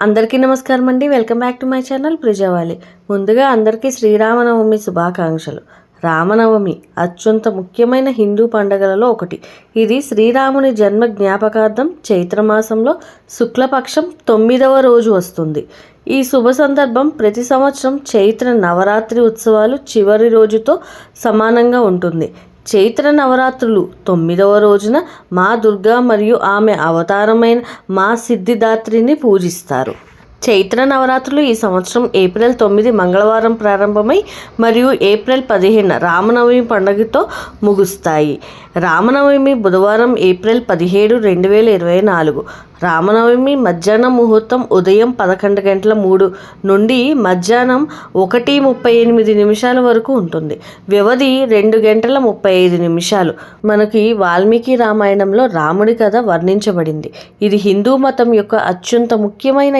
అందరికీ నమస్కారం అండి welcome back to my channel Prajavali. ముందుగా అందరికీ శ్రీరామనవమి శుభాకాంక్షలు. రామనవమి అత్యంత ముఖ్యమైన హిందూ పండుగలలో ఒకటి. ఇది శ్రీరాముని జన్మ జ్ఞాపకార్థం చైత్రమాసంలో శుక్లపక్షం తొమ్మిదవ రోజు వస్తుంది. ఈ శుభ సందర్భం ప్రతి సంవత్సరం చైత్ర నవరాత్రి ఉత్సవాలు చివరి రోజుతో సమానంగా ఉంటుంది. చైత్ర నవరాత్రులు. తొమ్మిదవ రోజున మా దుర్గా మరియు ఆమె అవతారమైన మా సిద్ధిదాత్రిని పూజిస్తారు. చైత్ర నవరాత్రులు ఈ సంవత్సరం ఏప్రిల్ తొమ్మిది మంగళవారం ప్రారంభమై మరియు ఏప్రిల్ పదిహేను రామనవమి పండుగతో ముగుస్తాయి. రామనవమి బుధవారం ఏప్రిల్ పదిహేడు రెండు వేల ఇరవై నాలుగు. రామనవమి మధ్యాహ్నం ముహూర్తం ఉదయం పదకొండు గంటల మూడు నుండి మధ్యాహ్నం ఒకటి ముప్పై ఎనిమిది నిమిషాల వరకు ఉంటుంది. వ్యవధి రెండు గంటల ముప్పై ఐదు నిమిషాలు. మనకి వాల్మీకి రామాయణంలో రాముడి కథ వర్ణించబడింది. ఇది హిందూ మతం యొక్క అత్యంత ముఖ్యమైన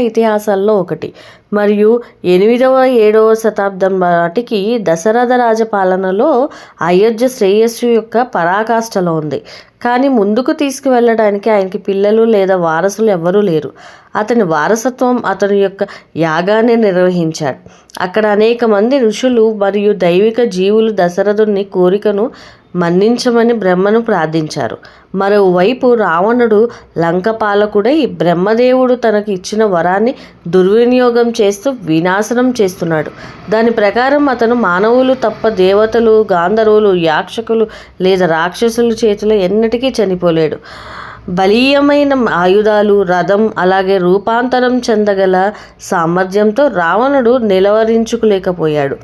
ఇతిహాసాల్లో ఒకటి. మరియు ఎనిమిదవ ఏడవ శతాబ్దం నాటికి దశరథ రాజ పాలనలో అయోధ్య శ్రేయస్సు యొక్క పరాకాష్ఠలో ఉంది. కానీ ముందుకు తీసుకువెళ్ళడానికి ఆయనకి పిల్లలు లేదా వారసులు ఎవ్వరూ లేరు. అతని వారసత్వం అతని యొక్క యాగాన్ని నిర్వహించాడు. అక్కడ అనేక మంది ఋషులు మరియు దైవిక జీవులు దశరథుని కోరికను మన్నించమని బ్రహ్మను ప్రార్థించారు. మరోవైపు రావణుడు లంకపాలకుడై బ్రహ్మదేవుడు తనకు ఇచ్చిన వరాన్ని దుర్వినియోగం చేస్తూ వినాశనం చేస్తున్నాడు. దాని ప్రకారం అతను మానవులు తప్ప దేవతలు గాంధర్వులు యాక్షకులు లేదా రాక్షసుల చేతిలో ఎన్నటికీ చనిపోలేడు. బలీయమైన ఆయుధాలు రథం అలాగే రూపాంతరం చెందగల సామర్థ్యంతో రావణుడు నిలవరించుకోలేకపోయాడు.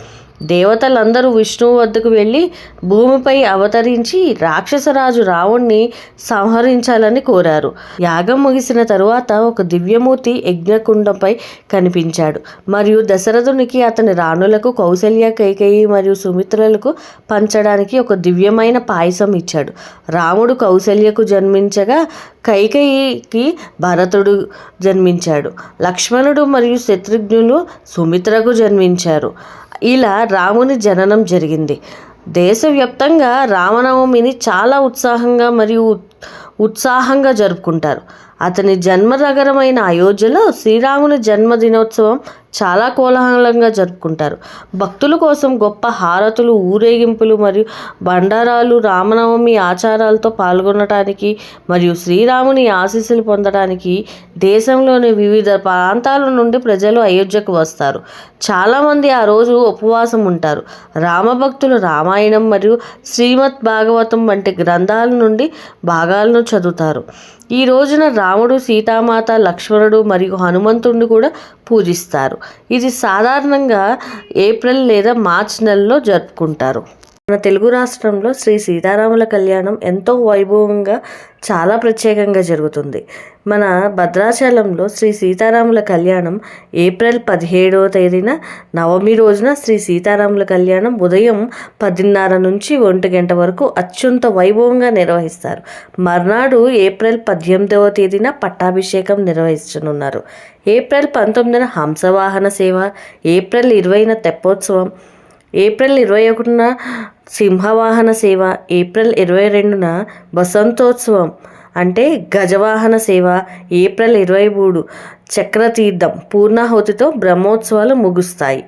దేవతలందరూ విష్ణువు వద్దకు వెళ్ళి భూమిపై అవతరించి రాక్షసరాజు రావణ్ణి సంహరించాలని కోరారు. యాగం ముగిసిన తరువాత ఒక దివ్యమూర్తి యజ్ఞకుండంపై కనిపించాడు. మరియు దశరథునికి అతని రాణులకు కౌశల్య కైకేయి మరియు సుమిత్రలకు పంచడానికి ఒక దివ్యమైన పాయసం ఇచ్చాడు. రాముడు కౌశల్యకు జన్మించగా కైకేయికి భరతుడు జన్మించాడు. లక్ష్మణుడు మరియు శత్రుఘ్నులు సుమిత్రకు జన్మించారు. ఇలా రాముని జననం జరిగింది. దేశవ్యాప్తంగా రామనవమిని చాలా ఉత్సాహంగా మరియు ఉత్సాహంగా జరుపుకుంటారు. అతని జన్మనగరమైన అయోధ్యలో శ్రీరాముని జన్మదినోత్సవం చాలా కోలాహలంగా జరుపుకుంటారు. భక్తుల కోసం గొప్ప హారతులు ఊరేగింపులు మరియు బండారాలు రామనవమి ఆచారాలతో పాల్గొనడానికి మరియు శ్రీరాముని ఆశీస్సులు పొందడానికి దేశంలోని వివిధ ప్రాంతాల నుండి ప్రజలు అయోధ్యకు వస్తారు. చాలామంది ఆ రోజు ఉపవాసం ఉంటారు. రామభక్తులు రామాయణం మరియు శ్రీమద్ భాగవతం వంటి గ్రంథాల నుండి భాగాలను చదువుతారు. ఈ రోజున రాముడు సీతామాత లక్ష్మణుడు మరియు హనుమంతుడిని కూడా పూజిస్తారు. ఇది సాధారణంగా ఏప్రిల్ లేదా మార్చ్ నెలలో జరుపుకుంటారు. మన తెలుగు రాష్ట్రంలో శ్రీ సీతారాముల కళ్యాణం ఎంతో వైభవంగా చాలా ప్రత్యేకంగా జరుగుతుంది. మన భద్రాచలంలో శ్రీ సీతారాముల కళ్యాణం ఏప్రిల్ పదిహేడవ తేదీన నవమి రోజున శ్రీ సీతారాముల కళ్యాణం ఉదయం పదిన్నర నుంచి ఒంటి గంట వరకు అత్యంత వైభవంగా నిర్వహిస్తారు. మర్నాడు ఏప్రిల్ పద్దెనిమిదవ తేదీన పట్టాభిషేకం నిర్వహించనున్నారు. ఏప్రిల్ పంతొమ్మిదిన హంసవాహన సేవ ఏప్రిల్ ఇరవైన తెప్పోత్సవం ఏప్రిల్ ఇరవై ఒకటిన సింహవాహన సేవ ఏప్రిల్ ఇరవై రెండున వసంతోత్సవం అంటే గజవాహన సేవ ఏప్రిల్ ఇరవై మూడు చక్రతీర్థం పూర్ణాహుతితో బ్రహ్మోత్సవాలు ముగుస్తాయి.